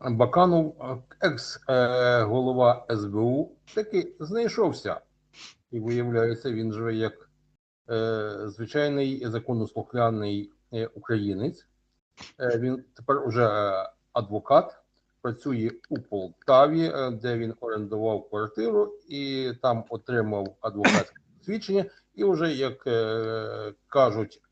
Баканов, екс-голова СБУ, таки знайшовся. І виявляється, він живе як е, звичайний законослухняний е, українець. Е, він тепер уже е, адвокат, працює у Полтаві, е, де він орендував квартиру і там отримав адвокатське свідчення. І вже, як е, кажуть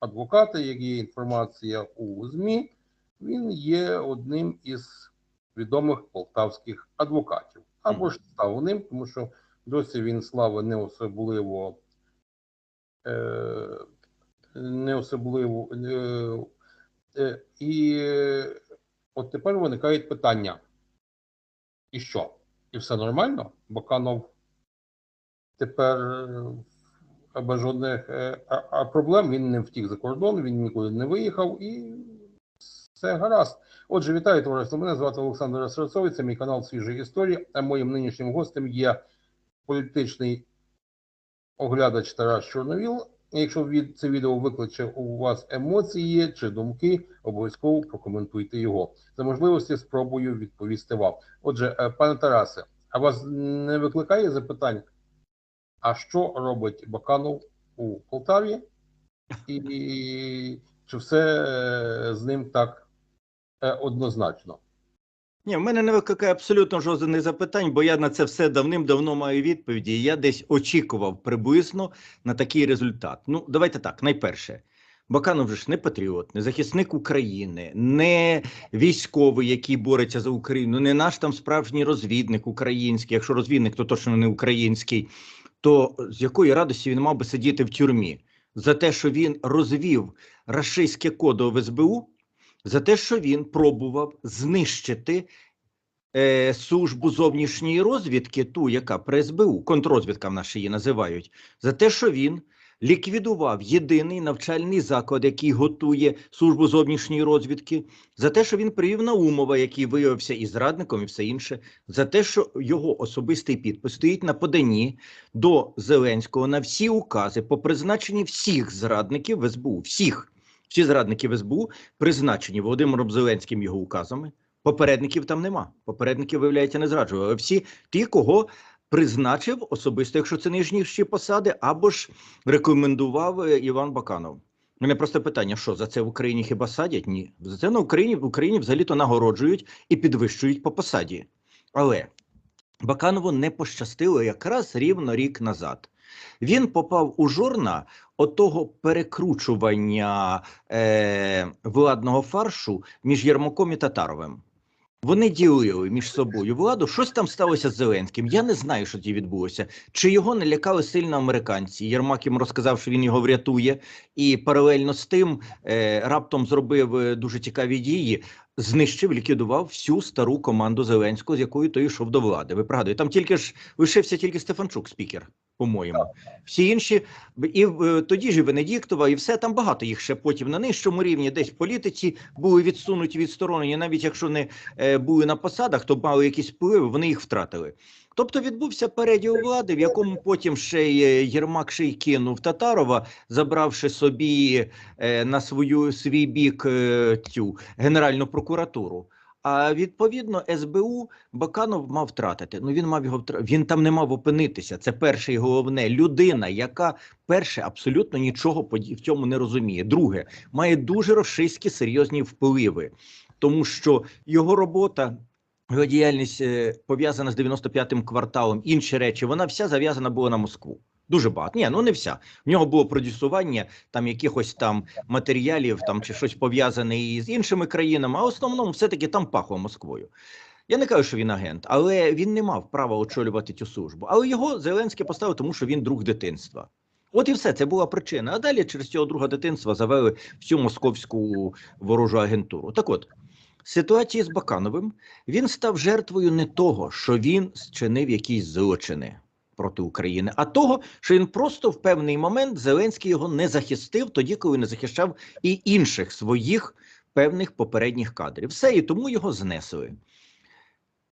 адвокати, як є інформація у ЗМІ, він є одним із відомих полтавських адвокатів. Або ж став ним, тому що досі він слави не особливо е, не особливо. Е, е, і от тепер виникають питання. І що? І все нормально? Баканов тепер без жодних проблем він не втік за кордон, він нікуди не виїхав і все гаразд. Отже, вітаю товариство. Мене звати Олександр Серцовий, це мій канал Свіжі історії. А моїм нинішнім гостем є політичний оглядач Тарас Чорновіл. Якщо це відео викличе у вас емоції чи думки, обов'язково прокоментуйте його. За можливості спробую відповісти вам. Отже, е, пане Тарасе, а вас не викликає запитання? А що робить Баканов у Полтаві? І чи все е, з ним так однозначно? Ні, в мене не викликає абсолютно жодних запитань, бо я на це все давним-давно маю відповіді. Я десь очікував приблизно на такий результат. Ну, давайте так. Найперше, Баканов же ж не патріот, не захисник України, не військовий, який бореться за Україну, не наш там справжній розвідник український. Якщо розвідник, то точно не український. То з якої радості він мав би сидіти в тюрмі за те, що він розвів рашистське в СБУ? За те, що він пробував знищити е, службу зовнішньої розвідки, ту, яка при СБУ, контррозвідка в нас її називають, за те, що він ліквідував єдиний навчальний заклад, який готує службу зовнішньої розвідки, за те, що він привів Наумова, який виявився і зрадником, і все інше, за те, що його особистий підпис стоїть на поданні до Зеленського на всі укази по призначенні всіх зрадників в СБУ, всіх. Всі зрадники СБУ призначені Володимиром Зеленським його указами. Попередників там нема. Попередників, виявляється, не зраджували. Всі ті, кого призначив особисто, якщо це нижніші посади, або ж рекомендував е, Іван Баканов. У Мене просто питання: що за це в Україні хіба садять? Ні. За це на Україні в Україні взагалі-то нагороджують і підвищують по посаді. Але Баканову не пощастило якраз рівно рік назад. Він попав у жорна отого перекручування е, владного фаршу між Єрмаком і Татаровим. Вони ділили між собою владу. Щось там сталося з Зеленським. Я не знаю, що тоді відбулося. Чи його не лякали сильно американці? Єрмак їм розказав, що він його врятує, і паралельно з тим е, раптом зробив е, дуже цікаві дії. Знищив, ліквідував всю стару команду Зеленського, з якою той йшов до влади. Ви пригадуєте, там тільки ж лишився тільки Стефанчук, спікер, по-моєму. Всі інші і е, тоді ж і Венедіктова, і все там багато їх ще потім на нижчому рівні, десь політиці були відсунуті, відсторонені. Навіть якщо не е, були на посадах, то мали якісь впливи, вони їх втратили. Тобто відбувся переділ влади, в якому потім ще й е, Єрмак ще й кинув Татарова, забравши собі на свою свій бік цю генеральну прокуратуру. А відповідно СБУ Баканов мав втратити. Ну він мав його втра... Він там не мав опинитися. Це перше і головне людина, яка перше абсолютно нічого в цьому не розуміє. Друге, має дуже російські серйозні впливи, тому що його робота. Його діяльність е, пов'язана з 95-м кварталом, інші речі, вона вся зав'язана була на Москву. Дуже багато. Ні, ну не вся. В нього було продюсування там якихось там матеріалів, там чи щось пов'язане із іншими країнами, а в основному все-таки там пахло Москвою. Я не кажу, що він агент, але він не мав права очолювати цю службу. Але його Зеленський поставив, тому що він друг дитинства. От і все, це була причина. А далі через цього друга дитинства завели всю московську ворожу агентуру. Так от, ситуації з Бакановим він став жертвою не того, що він зчинив якісь злочини проти України, а того, що він просто в певний момент Зеленський його не захистив тоді, коли не захищав і інших своїх певних попередніх кадрів. Все, і тому його знесли.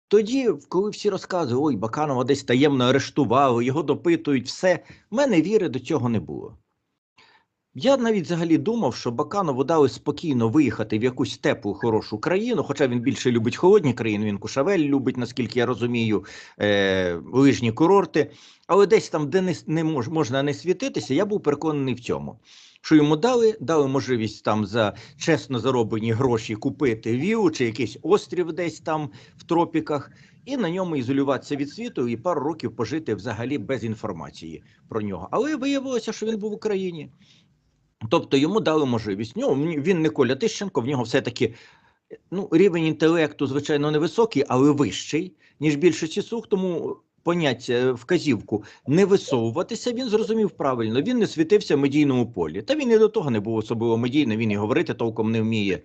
Тоді, коли всі розказують, ой, Баканова десь таємно арештували, його допитують, все, в мене віри до цього не було. Я навіть взагалі думав, що Баканову дали спокійно виїхати в якусь теплу, хорошу країну, хоча він більше любить холодні країни, він Кушавель любить, наскільки я розумію, е, лижні курорти. Але десь там, де не, не мож, можна не світитися, я був переконаний в цьому. Що йому дали, дали можливість там за чесно зароблені гроші купити вілу чи якийсь острів десь там в тропіках, і на ньому ізолюватися від світу і пару років пожити взагалі без інформації про нього. Але виявилося, що він був в Україні. Тобто йому дали можливість. Нього він не Коля Тищенко, в нього все-таки ну, рівень інтелекту, звичайно, невисокий, але вищий, ніж більшості слуг, тому поняття вказівку не висовуватися, він зрозумів правильно. Він не світився в медійному полі. Та він і до того не був особливо медійний, він і говорити толком не вміє.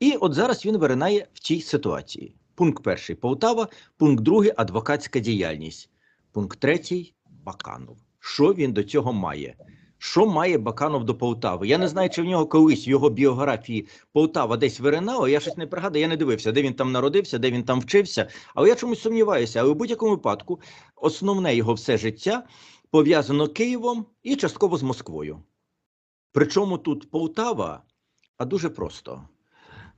І от зараз він виринає в цій ситуації. Пункт перший Полтава, пункт другий адвокатська діяльність. Пункт третій Баканов. Що він до цього має? Що має Баканов до Полтави? Я не знаю, чи в нього колись в його біографії Полтава десь виринала. Я щось не пригадую, я не дивився, де він там народився, де він там вчився. Але я чомусь сумніваюся. Але в будь-якому випадку основне його все життя пов'язано Києвом і частково з Москвою. Причому тут Полтава, а дуже просто.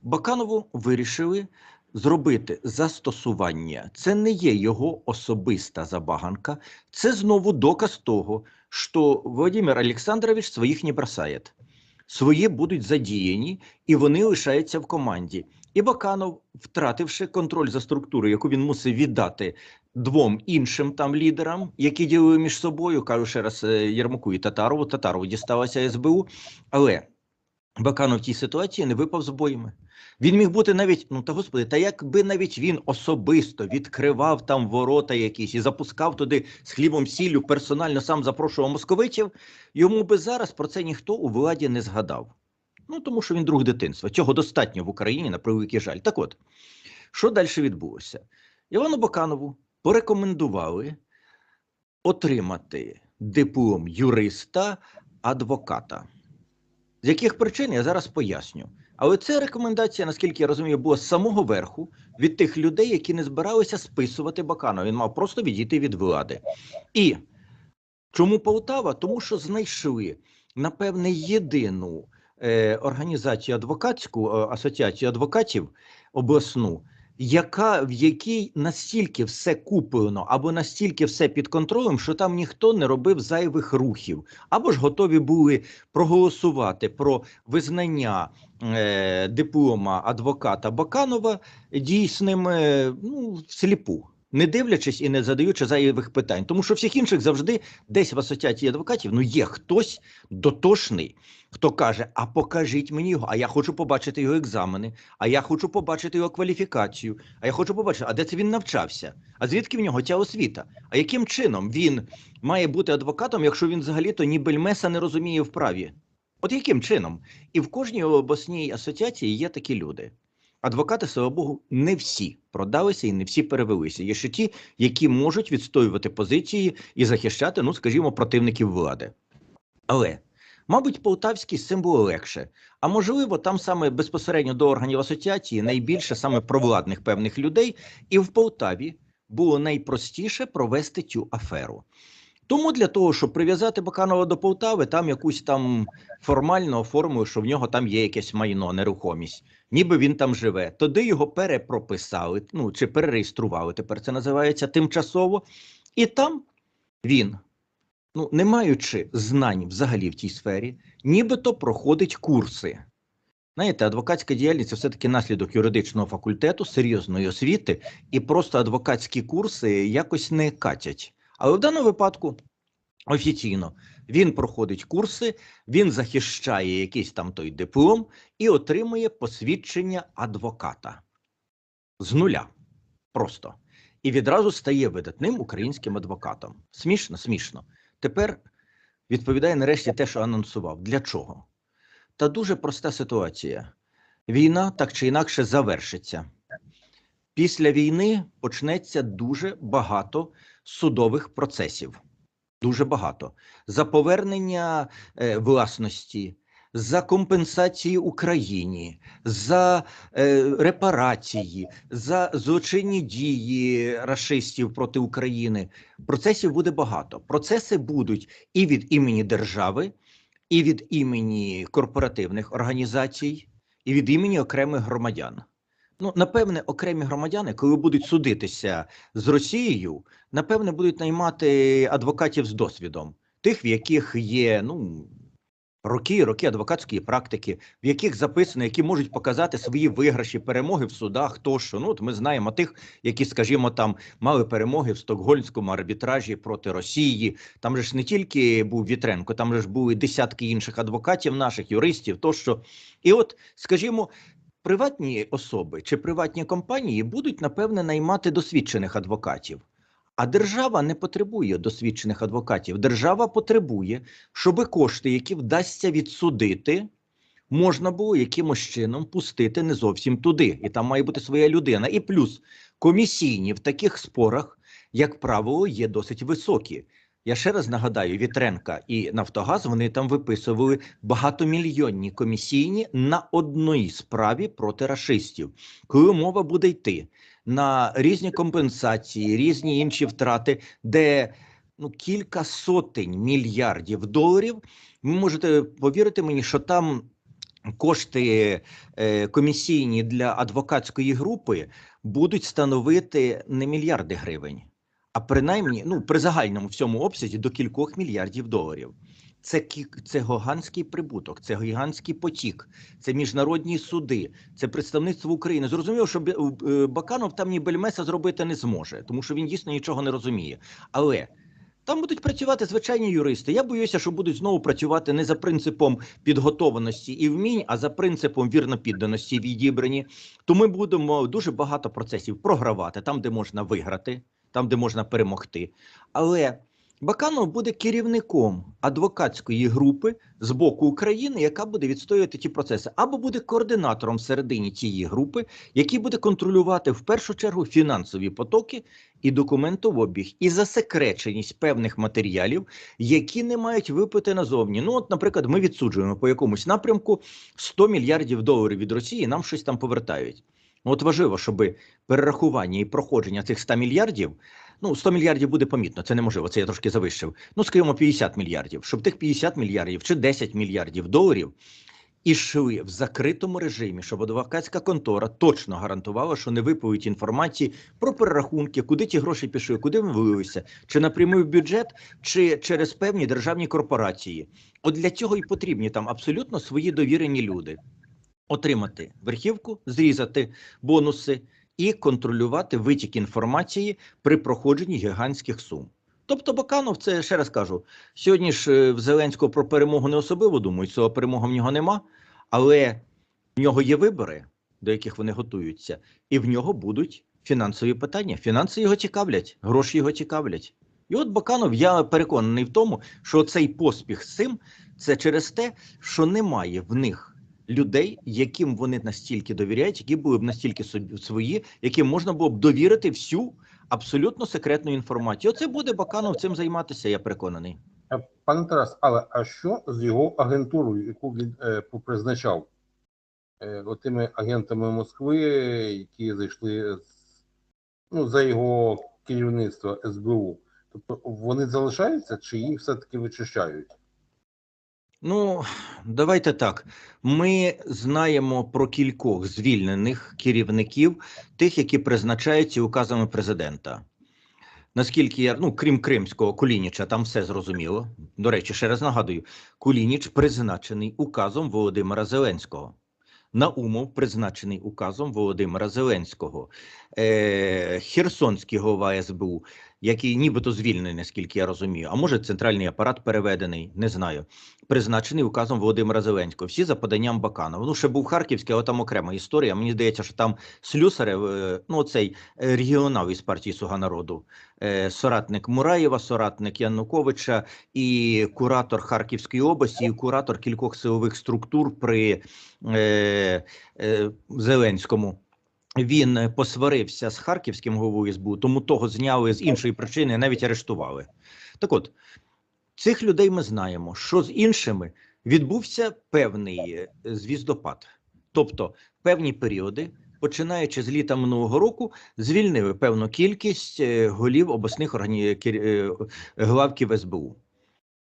Баканову вирішили зробити застосування. Це не є його особиста забаганка, це знову доказ того, що Володимир Олександрович своїх не бросає. Свої будуть задіяні, і вони лишаються в команді. І Баканов, втративши контроль за структурою, яку він мусив віддати двом іншим там лідерам, які ділили між собою, кажу ще раз е, Єрмаку і Татарову. Татарову дісталася СБУ, але Баканов в тій ситуації не випав з боями. Він міг бути навіть, ну та господи, та якби навіть він особисто відкривав там ворота якісь і запускав туди з хлібом сіллю, персонально сам запрошував московитів, йому би зараз про це ніхто у владі не згадав. Ну тому що він друг дитинства. Цього достатньо в Україні на превеликий жаль. Так от, що далі відбулося? Івану Баканову порекомендували отримати диплом юриста адвоката. З яких причин я зараз поясню. Але це рекомендація, наскільки я розумію, була з самого верху від тих людей, які не збиралися списувати Баканова. Він мав просто відійти від влади. І чому Полтава? Тому що знайшли, напевне, єдину е, організацію адвокатську, е, асоціацію адвокатів обласну, яка в якій настільки все куплено або настільки все під контролем, що там ніхто не робив зайвих рухів, або ж готові були проголосувати про визнання е, диплома адвоката Баканова дійсним е, ну, всліпу. Не дивлячись і не задаючи зайвих питань, тому що всіх інших завжди десь в асоціації адвокатів ну є хтось дотошний, хто каже: А покажіть мені його, а я хочу побачити його екзамени, а я хочу побачити його кваліфікацію, а я хочу побачити, а де це він навчався? А звідки в нього ця освіта? А яким чином він має бути адвокатом, якщо він взагалі-то ні бельмеса не розуміє в праві? От яким чином? І в кожній обласній асоціації є такі люди. Адвокати, слава Богу, не всі продалися і не всі перевелися. Є ще ті, які можуть відстоювати позиції і захищати, ну скажімо, противників влади. Але, мабуть, полтавський з цим було легше. А можливо, там саме безпосередньо до органів асоціації найбільше саме провладних певних людей, і в Полтаві було найпростіше провести цю аферу. Тому для того, щоб прив'язати Баканова до Полтави, там якусь там формально оформили, що в нього там є якесь майно, нерухомість, ніби він там живе. Тоді його перепрописали, ну чи перереєстрували. Тепер це називається тимчасово. І там він, ну не маючи знань взагалі в цій сфері, нібито проходить курси. Знаєте, адвокатська діяльність це все-таки наслідок юридичного факультету, серйозної освіти, і просто адвокатські курси якось не катять. Але в даному випадку офіційно він проходить курси, він захищає якийсь там той диплом і отримує посвідчення адвоката з нуля. Просто. І відразу стає видатним українським адвокатом. Смішно, смішно. Тепер відповідає нарешті те, що анонсував. Для чого? Та дуже проста ситуація. Війна так чи інакше завершиться. Після війни почнеться дуже багато судових процесів. Дуже багато. За повернення е, власності, за компенсації Україні, за е, репарації, за злочинні дії рашистів проти України. Процесів буде багато. Процеси будуть і від імені держави, і від імені корпоративних організацій, і від імені окремих громадян. Ну, напевне, окремі громадяни, коли будуть судитися з Росією, напевне, будуть наймати адвокатів з досвідом, тих, в яких є ну роки, роки адвокатської практики, в яких записано, які можуть показати свої виграші, перемоги в судах. Тощо, ну от ми знаємо тих, які, скажімо, там мали перемоги в стокгольмському арбітражі проти Росії. Там же ж не тільки був Вітренко, там же ж були десятки інших адвокатів, наших юристів, тощо. І от, скажімо. Приватні особи чи приватні компанії будуть напевне наймати досвідчених адвокатів, а держава не потребує досвідчених адвокатів. Держава потребує, щоб кошти, які вдасться відсудити, можна було якимось чином пустити не зовсім туди. І там має бути своя людина. І плюс комісійні в таких спорах, як правило, є досить високі. Я ще раз нагадаю, Вітренка і Нафтогаз вони там виписували багатомільйонні комісійні на одній справі проти рашистів. Коли мова буде йти на різні компенсації, різні інші втрати, де ну кілька сотень мільярдів доларів, ви можете повірити мені, що там кошти е, комісійні для адвокатської групи будуть становити не мільярди гривень а принаймні ну при загальному всьому обсязі до кількох мільярдів доларів. Це це гігантський прибуток, це гігантський потік, це міжнародні суди, це представництво України. Зрозуміло, що е, Баканов там ні бельмеса зробити не зможе, тому що він дійсно нічого не розуміє. Але там будуть працювати звичайні юристи. Я боюся, що будуть знову працювати не за принципом підготованості і вмінь, а за принципом вірнопідданості відібрані. То ми будемо дуже багато процесів програвати там, де можна виграти, там, де можна перемогти. Але Баканов буде керівником адвокатської групи з боку України, яка буде відстоювати ті процеси, або буде координатором всередині цієї групи, який буде контролювати в першу чергу фінансові потоки і документообіг, і засекреченість певних матеріалів, які не мають випити назовні. Ну, от, наприклад, ми відсуджуємо по якомусь напрямку 100 мільярдів доларів від Росії, нам щось там повертають. Ну, От важливо, щоб перерахування і проходження цих 100 мільярдів. Ну, 100 мільярдів буде помітно, це неможливо, це я трошки завищив. Ну, скажімо, 50 мільярдів, щоб тих 50 мільярдів чи 10 мільярдів доларів ішли в закритому режимі, щоб адвокатська контора точно гарантувала, що не виповідь інформації про перерахунки, куди ті гроші пішли, куди вони вилилися, чи напряму в бюджет, чи через певні державні корпорації. От для цього і потрібні там абсолютно свої довірені люди. Отримати верхівку, зрізати бонуси і контролювати витік інформації при проходженні гігантських сум. Тобто Баканов, це ще раз кажу, сьогодні ж е, в Зеленського про перемогу не особливо думають, цього перемоги в нього нема, але в нього є вибори, до яких вони готуються, і в нього будуть фінансові питання. Фінанси його цікавлять, гроші його цікавлять. І от Баканов, я переконаний в тому, що цей поспіх з цим це через те, що немає в них людей, яким вони настільки довіряють, які були б настільки свої, яким можна було б довірити всю абсолютно секретну інформацію. Оце буде Баканов цим займатися, я переконаний. Е, Пане Тарас, але а що з його агентурою, яку він е, попризначав? Е, отими агентами Москви, які зайшли ну, за його керівництва СБУ. Тобто вони залишаються чи їх все-таки вичищають? Ну, давайте так. Ми знаємо про кількох звільнених керівників, тих, які призначаються указами президента. Наскільки я, ну, крім Кримського, Кулініча, там все зрозуміло. До речі, ще раз нагадую: Кулініч призначений указом Володимира Зеленського. Наумов призначений указом Володимира Зеленського. Е, Херсонський голова СБУ, який нібито звільнений, наскільки я розумію, а може центральний апарат переведений, не знаю. Призначений указом Володимира Зеленського. Всі за поданням Баканова. Ну, ще був Харківський, але там окрема історія. Мені здається, що там Слюсарев, е, ну цей регіонал із партії Суга народу, е, соратник Мураєва, соратник Януковича і куратор Харківської області, і куратор кількох силових структур при е, е, Зеленському. Він е, посварився з харківським головою СБУ, тому того зняли з іншої причини, навіть арештували. Так от, цих людей ми знаємо, що з іншими відбувся певний е, звіздопад. Тобто, певні періоди, починаючи з літа минулого року, звільнили певну кількість е, голів обласних органі... е, главків СБУ.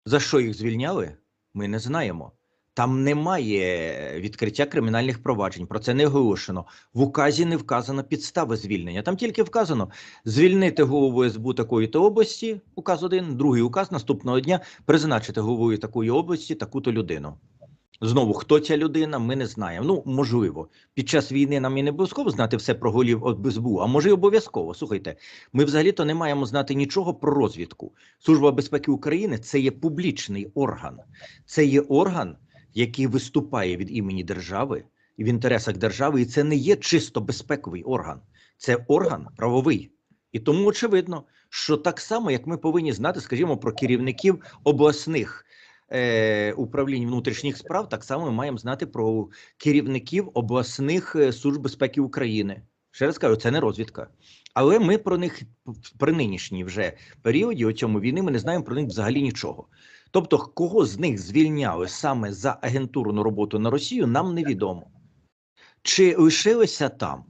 За що їх звільняли? Ми не знаємо. Там немає відкриття кримінальних проваджень. Про це не оголошено. В указі не вказано підстави звільнення. Там тільки вказано звільнити голову СБУ такої то області. Указ один, другий указ наступного дня призначити головою такої області таку-то людину. Знову, хто ця людина, ми не знаємо. Ну, можливо, під час війни нам і не обов'язково знати все про голів СБУ, а може й обов'язково. Слухайте, ми взагалі-то не маємо знати нічого про розвідку. Служба безпеки України це є публічний орган, це є орган, який виступає від імені держави і в інтересах держави, і це не є чисто безпековий орган, це орган правовий. І тому очевидно, що так само, як ми повинні знати, скажімо, про керівників обласних е, управлінь внутрішніх справ, так само ми маємо знати про керівників обласних е, служб безпеки України. Ще раз кажу, це не розвідка. Але ми про них при нинішній вже періоді у цьому війни ми не знаємо про них взагалі нічого. Тобто, кого з них звільняли саме за агентурну роботу на Росію, нам невідомо. Чи лишилися там?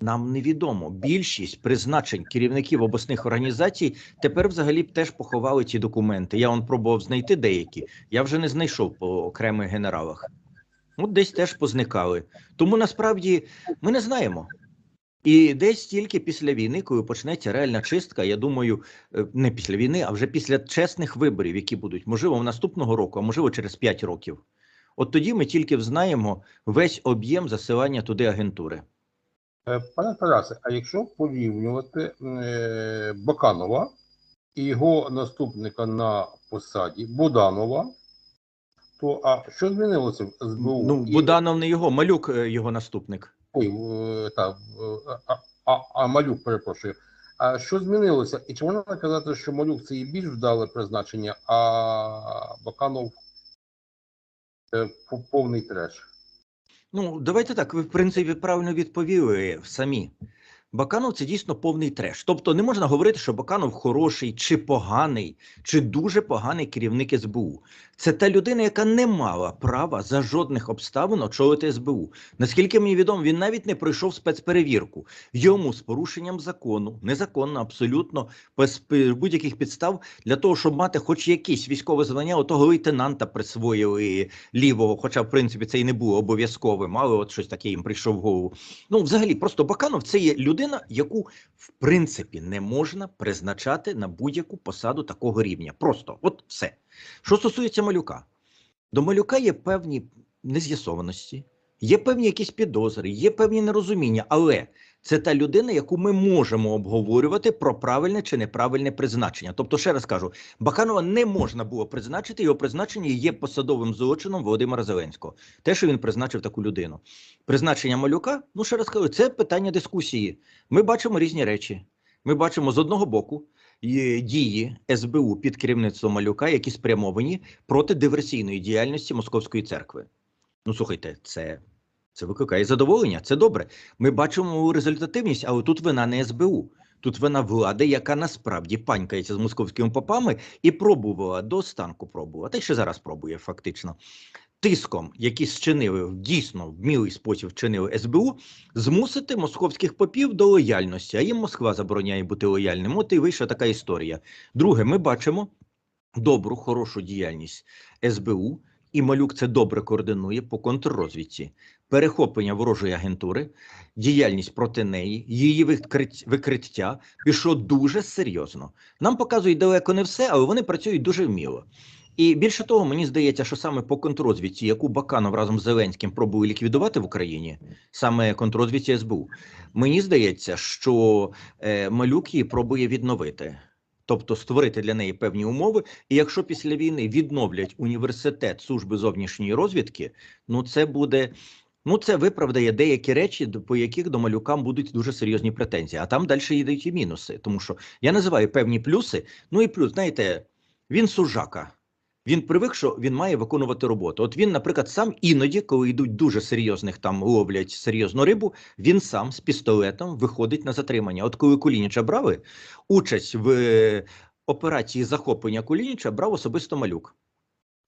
Нам невідомо. Більшість призначень керівників обласних організацій тепер взагалі б теж поховали ці документи. Я он пробував знайти деякі. Я вже не знайшов по окремих генералах. От десь теж позникали. Тому насправді ми не знаємо. І десь тільки після війни, коли почнеться реальна чистка, я думаю, е, не після війни, а вже після чесних виборів, які будуть, можливо, наступного року, а можливо, через 5 років. От тоді ми тільки взнаємо весь об'єм засилання туди агентури. Е, Пане Тарасе, а якщо порівнювати е, Баканова і його наступника на посаді Буданова, то а що змінилося в СБУ? Ну, Буданов не його, малюк його наступник. Ой, е, та, е, а, а, Малюк, перепрошую. А що змінилося? І чи можна казати, що Малюк це і більш вдале призначення, а Баканов е, повний треш? Ну, давайте так. Ви, в принципі, правильно відповіли самі. Баканов це дійсно повний треш. Тобто не можна говорити, що Баканов хороший чи поганий, чи дуже поганий керівник СБУ. Це та людина, яка не мала права за жодних обставин очолити СБУ. Наскільки мені відомо, він навіть не пройшов спецперевірку. Йому з порушенням закону, незаконно, абсолютно, без будь-яких підстав для того, щоб мати хоч якісь військове звання, отого лейтенанта присвоїли лівого, хоча в принципі це і не було обов'язковим, але от щось таке їм прийшов в голову. Ну, взагалі, просто Баканов це є людина, яку в принципі не можна призначати на будь-яку посаду такого рівня. Просто от все. Що стосується малюка, до малюка є певні нез'ясованості, є певні якісь підозри, є певні нерозуміння, але це та людина, яку ми можемо обговорювати про правильне чи неправильне призначення. Тобто, ще раз кажу, Баканова не можна було призначити. Його призначення є посадовим злочином Володимира Зеленського. Те, що він призначив таку людину. Призначення малюка, ну ще раз кажу, це питання дискусії. Ми бачимо різні речі. Ми бачимо з одного боку дії СБУ під керівництвом малюка, які спрямовані проти диверсійної діяльності Московської церкви. Ну слухайте, це, це викликає задоволення. Це добре. Ми бачимо результативність, але тут вина не СБУ. Тут вина влади, яка насправді панькається з московськими попами і пробувала до останку пробувала, та й ще зараз пробує фактично. Тиском, які зчинили дійсно вмілий спосіб вчинили СБУ, змусити московських попів до лояльності. А їм Москва забороняє бути лояльним. От і вийшла така історія. Друге, ми бачимо добру, хорошу діяльність СБУ, і малюк це добре координує по контррозвідці. Перехоплення ворожої агентури, діяльність проти неї, її викрит- викриття пішло дуже серйозно. Нам показують далеко не все, але вони працюють дуже вміло. І більше того, мені здається, що саме по контррозвідці, яку Баканов разом з Зеленським пробує ліквідувати в Україні, саме контррозвідці СБУ, мені здається, що е, малюк її пробує відновити. Тобто створити для неї певні умови, і якщо після війни відновлять університет служби зовнішньої розвідки, ну це буде. Ну, це виправдає деякі речі, по яких до малюка будуть дуже серйозні претензії. А там далі йдуть і мінуси. Тому що я називаю певні плюси. Ну і плюс, знаєте, він сужака. Він привик, що він має виконувати роботу. От він, наприклад, сам іноді, коли йдуть дуже серйозних там ловлять серйозну рибу, він сам з пістолетом виходить на затримання. От коли Кулініча брали участь в е, операції захоплення Кулініча, брав особисто малюк.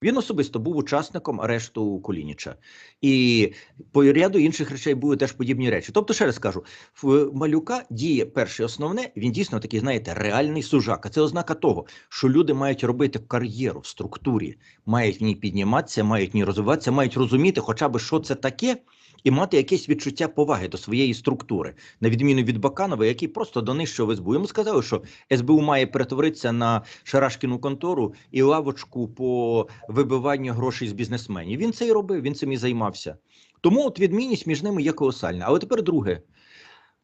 Він особисто був учасником арешту Кулініча. І по ряду інших речей були теж подібні речі. Тобто, ще раз кажу, в малюка діє перше основне, він дійсно такий, знаєте, реальний сужак. А Це ознака того, що люди мають робити кар'єру в структурі, мають в ній підніматися, мають в ній розвиватися, мають розуміти, хоча б що це таке, і мати якесь відчуття поваги до своєї структури, на відміну від Баканова, який просто донищував СБУ. Йому сказали, що СБУ має перетворитися на Шарашкіну контору і лавочку по вибиванню грошей з бізнесменів. Він це і робив, він цим і займався. Тому от відмінність між ними є колосальна. Але тепер друге,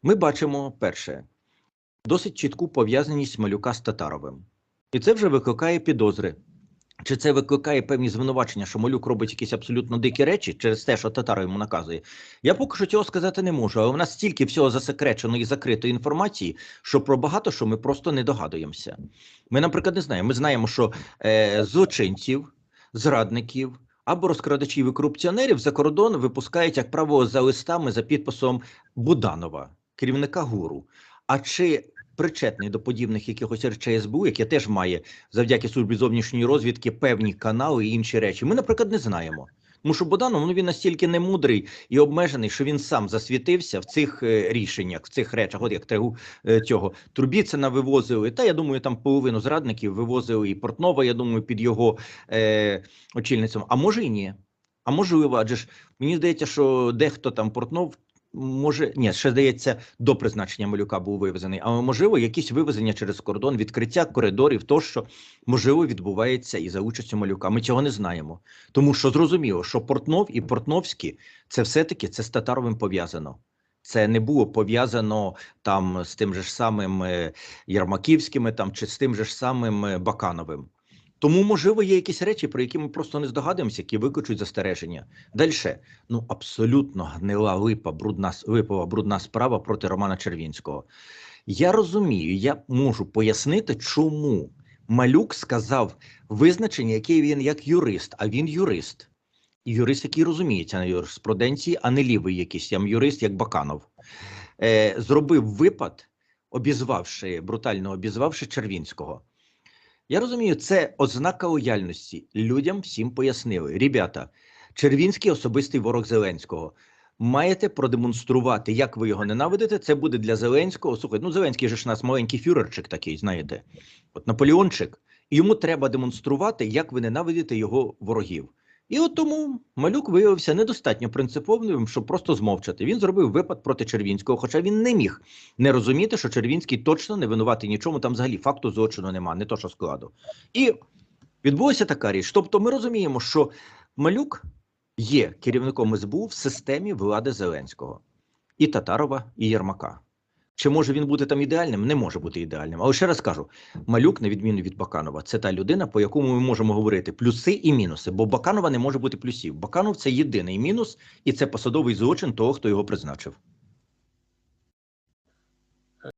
ми бачимо перше досить чітку пов'язаність малюка з Татаровим, і це вже викликає підозри. Чи це викликає певні звинувачення, що малюк робить якісь абсолютно дикі речі через те, що Татаров йому наказує? Я поки що цього сказати не можу. Але в нас стільки всього засекреченої і закритої інформації, що про багато що ми просто не догадуємося. Ми, наприклад, не знаємо. Ми знаємо, що е, злочинців, зрадників або розкрадачів і корупціонерів за кордон випускають, як правило, за листами за підписом Буданова, керівника гуру. А чи причетний до подібних якихось речей СБУ, яке теж має завдяки службі зовнішньої розвідки певні канали і інші речі, ми, наприклад, не знаємо. Тому що Боданов ну, він настільки немудрий і обмежений, що він сам засвітився в цих е, рішеннях, в цих речах. От як трегу е, цього Турбіцина вивозили. Та я думаю, там половину зрадників вивозили і Портнова. Я думаю, під його е, очільницем. А може і ні. А можливо, адже ж мені здається, що дехто там Портнов. Може, ні, ще здається, до призначення малюка був вивезений, але можливо, якісь вивезення через кордон, відкриття коридорів, тощо можливо відбувається і за участю малюка. Ми цього не знаємо, тому що зрозуміло, що Портнов і Портновські це все-таки це з Татаровим пов'язано. Це не було пов'язано там з тим же ж самим е, Ярмаківськими, там чи з тим же ж самим е, Бакановим. Тому, можливо, є якісь речі, про які ми просто не здогадуємося, які викличуть застереження. Далі, ну абсолютно гнила липа, брудна липова брудна справа проти Романа Червінського. Я розумію, я можу пояснити, чому Малюк сказав визначення, яке він як юрист, а він юрист. І юрист, який розуміється на юриспруденції, а не лівий якийсь там юрист, як Баканов, е, зробив випад, обізвавши брутально обізвавши Червінського. Я розумію, це ознака лояльності. Людям всім пояснили. Ребята, Червінський особистий ворог Зеленського. Маєте продемонструвати, як ви його ненавидите. Це буде для Зеленського. Слухайте, ну Зеленський же ж нас маленький фюрерчик такий, знаєте, от Наполеончик. Йому треба демонструвати, як ви ненавидите його ворогів. І от тому малюк виявився недостатньо принциповним, щоб просто змовчати. Він зробив випад проти Червінського, хоча він не міг не розуміти, що Червінський точно не винуватий нічому. Там взагалі факту злочину нема, не то що складу. І відбулася така річ. Тобто, ми розуміємо, що малюк є керівником СБУ в системі влади Зеленського і Татарова, і Єрмака. Чи може він бути там ідеальним? Не може бути ідеальним. Але ще раз кажу: малюк, на відміну від Баканова, це та людина, по якому ми можемо говорити плюси і мінуси. Бо Баканова не може бути плюсів. Баканов це єдиний мінус, і це посадовий злочин того, хто його призначив.